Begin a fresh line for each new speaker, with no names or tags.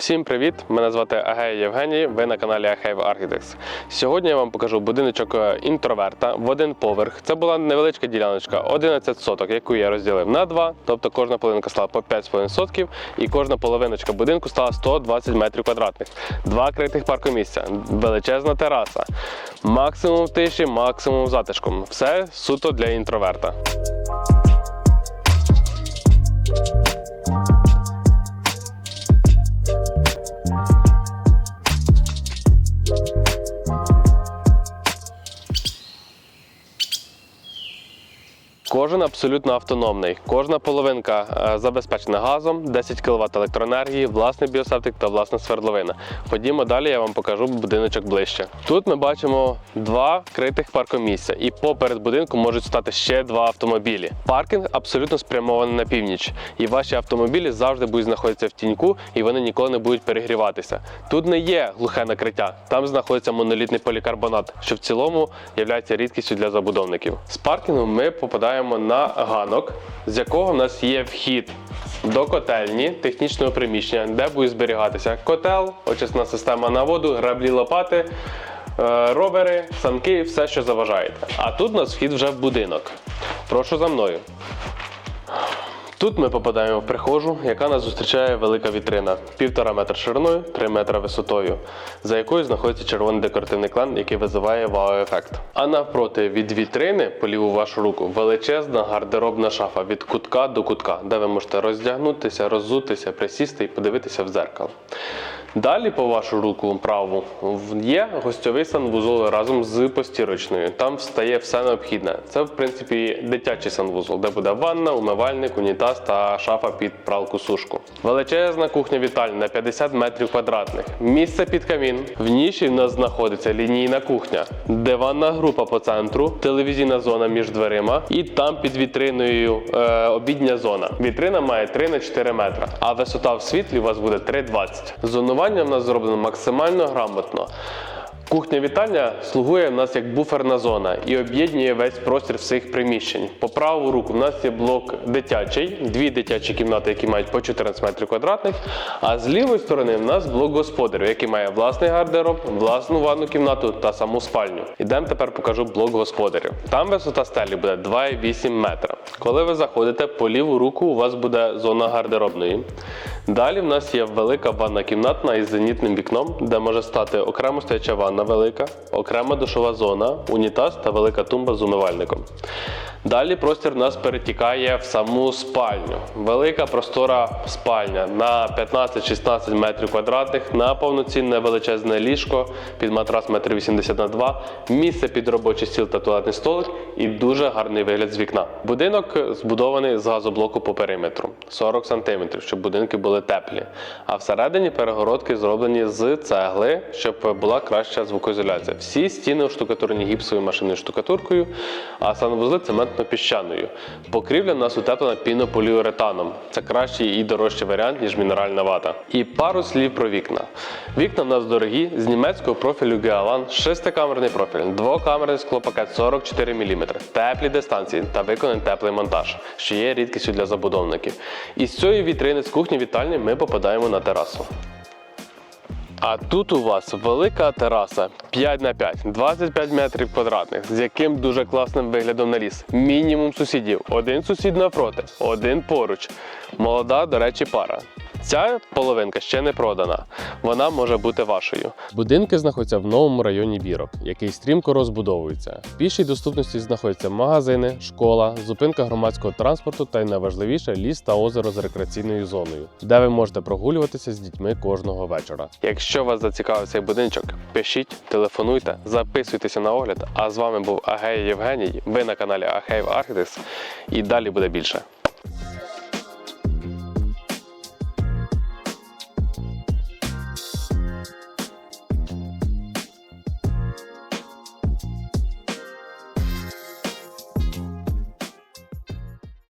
Всім привіт! Мене звати Агей Євгеній. Ви на каналі Ahev Architects. Сьогодні я вам покажу будиночок е, інтроверта в один поверх. Це була невеличка діляночка, 11 соток, яку я розділив на два. Тобто кожна половинка стала по 5,5 сотків, і кожна половиночка будинку стала 120 метрів квадратних. Два критих паркомісця, величезна тераса, максимум тиші, максимум затишком. Все суто для інтроверта. Кожен абсолютно автономний. Кожна половинка е, забезпечена газом, 10 кВт електроенергії, власний біосептик та власна свердловина. Ходімо далі, я вам покажу будиночок ближче. Тут ми бачимо два критих паркомісця, і поперед будинку можуть стати ще два автомобілі. Паркінг абсолютно спрямований на північ, і ваші автомобілі завжди будуть знаходитися в тіньку, і вони ніколи не будуть перегріватися. Тут не є глухе накриття, там знаходиться монолітний полікарбонат, що в цілому є рідкістю для забудовників. З паркінгу ми попадаємо на ганок, з якого в нас є вхід до котельні технічного приміщення, де буде зберігатися котел, очисна система на воду, граблі лопати. е, Ровери, санки, все, що заважаєте. А тут у нас вхід вже в будинок. Прошу за мною. Тут ми попадаємо в прихожу, яка нас зустрічає велика вітрина, півтора метра шириною, 3 метра висотою, за якою знаходиться червоний декоративний клан, який визиває вау-ефект. А навпроти від вітрини, по ліву вашу руку, величезна гардеробна шафа від кутка до кутка, де ви можете роздягнутися, роззутися, присісти і подивитися в дзеркало. Далі по вашу руку праву є гостьовий санвузол разом з постірочною. Там встає все необхідне. Це, в принципі, дитячий санвузол, де буде ванна, умивальник, унітаз та шафа під пралку-сушку. Величезна кухня вітальня на 50 метрів квадратних. Місце під камін. В ніші в нас знаходиться лінійна кухня, диванна група по центру, телевізійна зона між дверима, і там під вітриною е, обідня зона. Вітрина має 3 на 4 метра, а висота в світлі у вас буде 3,20. Зонування в нас зроблено максимально грамотно. Кухня-вітальня слугує в нас як буферна зона і об'єднує весь простір всіх приміщень. По праву руку в нас є блок дитячий, дві дитячі кімнати, які мають по 14 метрів квадратних. А з лівої сторони в нас блок господарю, який має власний гардероб, власну ванну кімнату та саму спальню. Ідемо тепер покажу блок господарів. Там висота стелі буде 2,8 метра. Коли ви заходите по ліву руку, у вас буде зона гардеробної. Далі в нас є велика ванна кімнатна із зенітним вікном, де може стати окремо стояча ванна велика, окрема душова зона, унітаз та велика тумба з умивальником. Далі простір в нас перетікає в саму спальню. Велика простора спальня на 15-16 метрів квадратних, на повноцінне величезне ліжко під матрас 1,80 на 2, місце під робочий стіл та туалетний столик і дуже гарний вигляд з вікна. Будинок збудований з газоблоку по периметру 40 см, щоб будинки були теплі. А всередині перегородки зроблені з цегли, щоб була краща звукоізоляція. Всі стіни оштукатурені гіпсовою машинною штукатуркою, а санвузли цементно-піщаною. Покрівля в нас утеплена пінополіуретаном. Це кращий і дорожчий варіант, ніж мінеральна вата. І пару слів про вікна. Вікна в нас дорогі з німецького профілю Геалан, шестикамерний профіль, двокамерний склопакет 44 мм, теплі дистанції та виконаний теплий монтаж, що є рідкістю для забудовників. І з цієї вітрини з кухні вітальні ми попадаємо на терасу. А тут у вас велика тераса 5 на 5, 25 метрів квадратних, з яким дуже класним виглядом на ліс. Мінімум сусідів. Один сусід навпроти, один поруч. Молода, до речі, пара. Ця половинка ще не продана. Вона може бути вашою. Будинки знаходяться в новому районі Бірок, який стрімко розбудовується. В пішій доступності знаходяться магазини, школа, зупинка громадського транспорту та й найважливіше ліс та озеро з рекреаційною зоною, де ви можете прогулюватися з дітьми кожного вечора. Якщо вас зацікавив цей будиночок, пишіть, телефонуйте, записуйтеся на огляд. А з вами був Агей Євгеній. Ви на каналі Агеїв Architects. І далі буде більше.